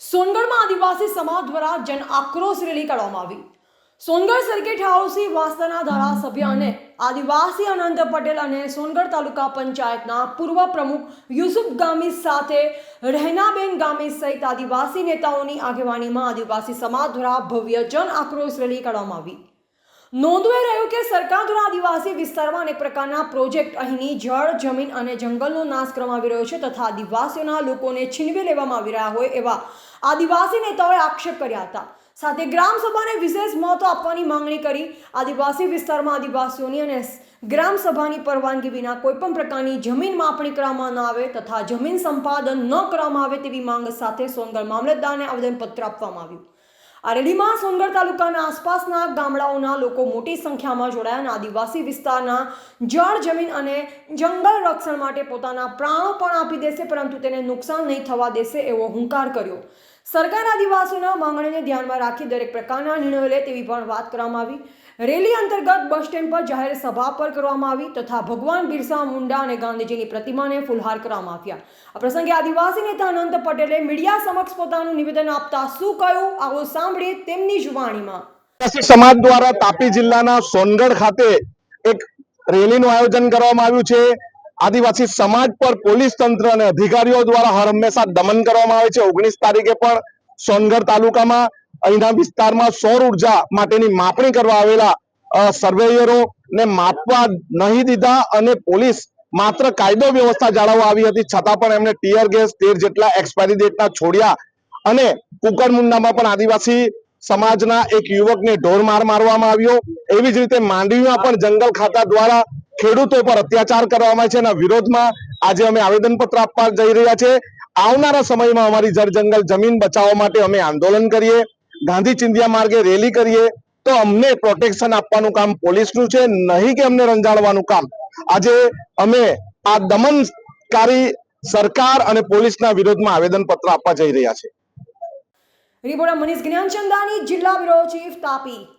સોનગઢમાં આદિવાસી સમાજ દ્વારા જન આક્રોશ રેલી કાઢવામાં આવી. સોનગઢ સર્કિટ હાઉસી વાસ્તાના ધારાસભ્ય અને આદિવાસી અનંત પટેલ અને સોનગઢ તાલુકા પંચાયતના પૂર્વ પ્રમુખ યુસુફ ગામી સાથે રહેનાબેન ગામી સહિત આદિવાસી નેતાઓની આગેવાનીમાં આદિવાસી સમાજ દ્વારા ભવ્ય જન આક્રોશ રેલી કાઢવામાં આવી. નોંધવાઈ રહ્યું કે સરકાર દ્વારા આદિવાસી વિસ્તારમાં અનેક પ્રકારના પ્રોજેક્ટ અહીંની જળ, જમીન અને જંગલનો નાશ કરવામાં આવી રહ્યો છે તથા આદિવાસીઓના લોકોને છીનવી લેવામાં આવી રહ્યા હોય એવા આદિવાસી નેતાઓએ આક્ષેપ કર્યા હતા. સાથે ગ્રામ સભાને વિશેષ મહત્વ આપવાની માંગણી કરી આદિવાસી વિસ્તારમાં આદિવાસીઓની અને ગ્રામ સભાની પરવાનગી વિના કોઈપણ પ્રકારની જમીન માપણી કરવામાં ન આવે તથા જમીન સંપાદન ન કરવામાં આવે તેવી માંગ સાથે સોનગઢ મામલતદારને આવેદનપત્ર આપવામાં આવ્યું. આ રેલીમાં સોનગઢ તાલુકાના આસપાસના ગામડાઓના લોકો મોટી સંખ્યામાં જોડાયા આદિવાસી વિસ્તારના જળ જમીન અને જંગલ રક્ષણ માટે પોતાના પ્રાણો પણ આપી દેશે, પરંતુ તેને નુકસાન નહીં થવા દેશે એવો હુંકાર કર્યો. સરકાર આદિવાસીઓના માંગણીને ધ્યાનમાં રાખી દરેક પ્રકારના નિર્ણયો લે તેવી પણ વાત કરવામાં આવી. રેલી અંતર્ગત બસ સ્ટેન્ડ પર જાહેર સભા પર કરવામાં આવી તથા ભગવાન બિરસા મુંડા અને ગાંધીજીની પ્રતિમાને ફુલહાર કરવામાં આવ્યા. આ પ્રસંગે આદિવાસી નેતા અનંત પટેલે મીડિયા સમક્ષ પોતાનું નિવેદન આપતા શું કહ્યું આવો સાંભળીએ તેમની જ વાણીમાં. સમાજ દ્વારા તાપી જિલ્લાના સોનગઢ ખાતે એક રેલીનું આયોજન કરવામાં આવ્યું છે. આદિવાસી સમાજ પર પોલીસ તંત્ર અને અધિકારીઓ દ્વારા હર હંમેશા દમન કરવામાં આવે છે. ઓગણીસ તારીખે પણ સોનગઢ તાલુકામાં અહીંના વિસ્તારમાં સૌર ઊર્જા માટેની માપણી કરવા આવેલા સર્વેયરો ને માપવા નહીં દીધા અને પોલીસ માત્ર કાયદો વ્યવસ્થા જાળવવા આવી હતી. છતાં પણ એમને ટીયર ગેસ તેર જેટલા એક્સપાયરી ડેટના છોડ્યા અને કુકરમુંડામાં પણ આદિવાસી સમાજના એક યુવકને ઢોર માર મારવામાં આવ્યો. એવી જ રીતે માંડવીમાં પણ જંગલ ખાતા દ્વારા ખેડૂતો પર અત્યાચાર કરવામાં છે એના વિરોધમાં આજે અમે આવેદનપત્ર આપવા જઈ રહ્યા છે. આવનારા સમયમાં અમારી જળ જંગલ જમીન બચાવવા માટે અમે આંદોલન કરીએ, ગાંધી ચિંધ્યા માર્ગે રેલી કરીએ, તો અમને પ્રોટેક્શન આપવાનું કામ પોલીસનું છે, નહીં કે અમને રંજાડવાનું કામ. આજે અમે આ દમનકારી સરકાર અને પોલીસના વિરોધમાં આવેદનપત્ર આપવા જઈ રહ્યા છે. રિપોર્ટર મનીષ જ્ઞાનચંદાની જિલ્લા બ્યુરો ચીફ તાપી.